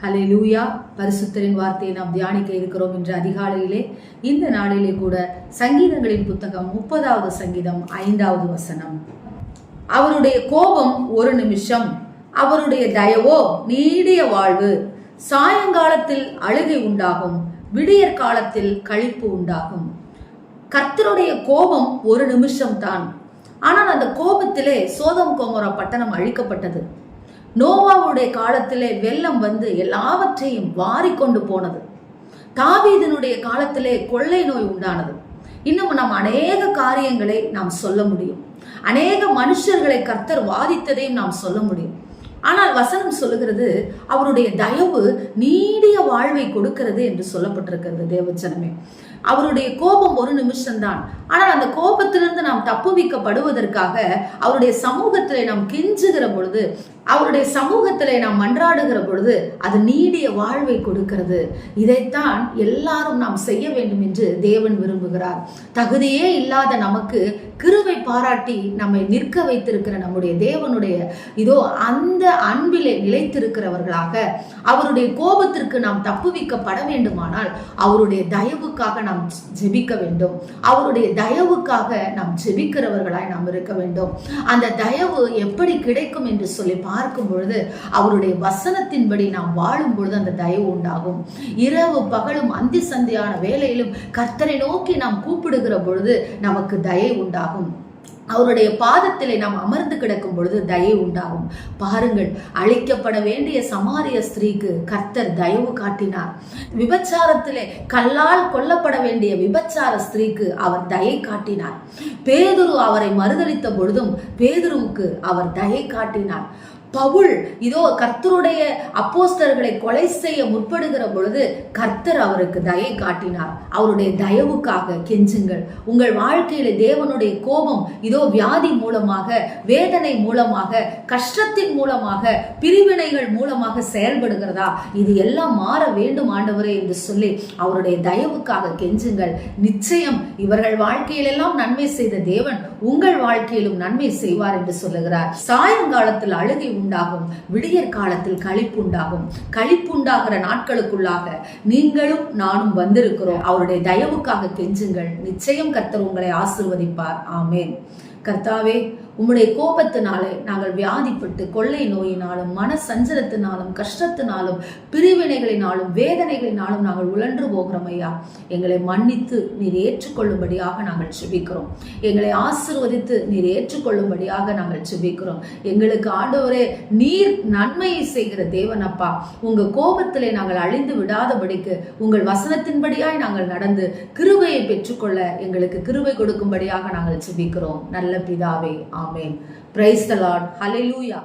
ஹலே லூயா பரிசுத்தரின் வார்த்தையை நாம் தியானிக்க இருக்கிறோம் என்ற அதிகாலையிலே. இந்த நாளிலே கூட சங்கீதங்களின் புத்தகம் முப்பதாவது சங்கீதம் ஐந்தாவது வசனம். அவருடைய கோபம் ஒரு நிமிஷம் அவருடைய தயவோ நீடிய வாழ்வு. சாயங்காலத்தில் அழுகை உண்டாகும் விடியற் காலத்தில் கழிப்பு உண்டாகும். கர்த்தருடைய கோபம் ஒரு நிமிஷம் தான் ஆனால் அந்த கோபத்திலே சோதம் கோமரா பட்டணம் அழிக்கப்பட்டது. நோவாவுடைய காலத்திலே வெள்ளம் வந்து எல்லாவற்றையும் வாரி கொண்டு போனது. தாவீதனுடைய காலத்திலே கொள்ளை நோய் உண்டானது. இன்னும் நாம் அநேக காரியங்களை நாம் சொல்ல முடியும். அநேக மனுஷர்களை கர்த்தர் வாதித்ததையும் நாம் சொல்ல முடியும். ஆனால் வசனம் சொல்லுகிறது அவருடைய தயவு நீடிய வாழ்வை கொடுக்கிறது என்று சொல்லப்பட்டிருக்கிறது தேவச்சனமே. அவருடைய கோபம் ஒரு நிமிஷம்தான். ஆனால் அந்த கோபத்திலிருந்து நாம் தப்புவிக்கப்படுவதற்காக அவருடைய சமூகத்திலே நாம் கெஞ்சுகிற பொழுது அவருடைய சமூகத்திலே நாம் மன்றாடுகிற பொழுது அது நீடிய வாழ்வை கொடுக்கிறது. இதைத்தான் எல்லாரும் நாம் செய்ய வேண்டும் என்று தேவன் விரும்புகிறார். தகுதியே இல்லாத நமக்கு கிருவை பாராட்டி நம்மை நிற்க வைத்திருக்கிற நம்முடைய தேவனுடைய இதோ அந்த அன்பிலே நிலைத்திருக்கிறவர்களாக அவருடைய கோபத்திற்கு நாம் தப்புவிக்கப்பட வேண்டுமானால் அவருடைய தயவுக்காக நாம் ஜெபிக்க வேண்டும். அவருடைய தயவுக்காக நாம் ஜெபிக்கிறவர்களாய் நாம் இருக்க வேண்டும். அந்த தயவு எப்படி கிடைக்கும் என்று சொல்லி பார்க்கும் பொழுது அவருடைய வசனத்தின்படி நாம் வாழும் பொழுது அந்த தயவு உண்டாகும். இரவு பகலும் அந்தி சந்தியான வேலையிலும் கர்த்தரை நோக்கி நாம் கூப்பிடுகிற பொழுது நமக்கு தயை உண்டாகும். அவருடைய பாதத்திலே நாம் அமர்ந்து கிடக்கும் பொழுது தயை உண்டாகும். பாருங்கள் அழிக்கப்பட வேண்டிய சமாரிய ஸ்திரீக்கு கர்த்தர் தயவு காட்டினார். விபச்சாரத்திலே கல்லால் கொல்லப்பட வேண்டிய விபச்சார ஸ்திரீக்கு அவர் தயை காட்டினார். பேதுரு அவரை மறுதளித்த பொழுதும் பேதுருவுக்கு அவர் தயை காட்டினார். பவுல் இதோ கர்த்தருடைய அப்போஸ்தர்களை கொலை செய்ய முற்படுகிற பொழுது கர்த்தர் அவருக்கு தயை காட்டினார். அவருடைய தயவுக்காக கெஞ்சுங்கள். உங்கள் வாழ்க்கையில தேவனுடைய கோபம் இதோ வியாதி மூலமாக வேதனை மூலமாக கஷ்டத்தின் மூலமாக பிரிவினைகள் மூலமாக செயல்படுகிறதா? இது எல்லாம் மாற வேண்டும் ஆண்டவரே என்று சொல்லி அவருடைய தயவுக்காக கெஞ்சுங்கள். நிச்சயம் இவர்கள் வாழ்க்கையிலெல்லாம் நன்மை செய்த தேவன் உங்கள் வாழ்க்கையிலும் நன்மை செய்வார் என்று சொல்லுகிறார். சாயங்காலத்தில் அழுகை உண்டாகும். விடியற் காலத்தில் களிப்புண்டாகும். களிப்புண்டாகிற நாட்களுக்குள்ளாக நீங்களும் நானும் வந்திருக்கிறோம். அவருடைய தயவுக்காக கெஞ்சுங்கள். நிச்சயம் கர்த்தர் உங்களை ஆசிர்வதிப்பார். ஆமேன். கர்த்தாவே உம்முடைய கோபத்தினாலே நாங்கள் வியாதிப்பட்டு கொள்ளை நோயினாலும் மன சஞ்சலத்தினாலும் கஷ்டத்தினாலும் பிரிவினைகளினாலும் வேதனைகளினாலும் நாங்கள் உழன்று போகிறோம் ஐயா. எங்களை மன்னித்து நீர் ஏற்றுக்கொள்ளும்படியாக நாங்கள் செபிக்கிறோம் எங்களை ஆசிர்வதித்து நீர் ஏற்றுக்கொள்ளும்படியாக நாங்கள் செபிக்கிறோம் எங்களுக்கு ஆண்டவரே நீர் நன்மையை செய்கிற தேவனப்பா. உங்கள் கோபத்திலே நாங்கள் அழிந்து விடாதபடிக்கு உங்கள் வசனத்தின்படியாய் நாங்கள் நடந்து கிருபையை பெற்றுக்கொள்ள எங்களுக்கு கிருபை கொடுக்கும்படியாக நாங்கள் செபிக்கிறோம் நல்ல பிதாவே ஆமேன் பிரைஸ் த லார்ட் ஹalleluya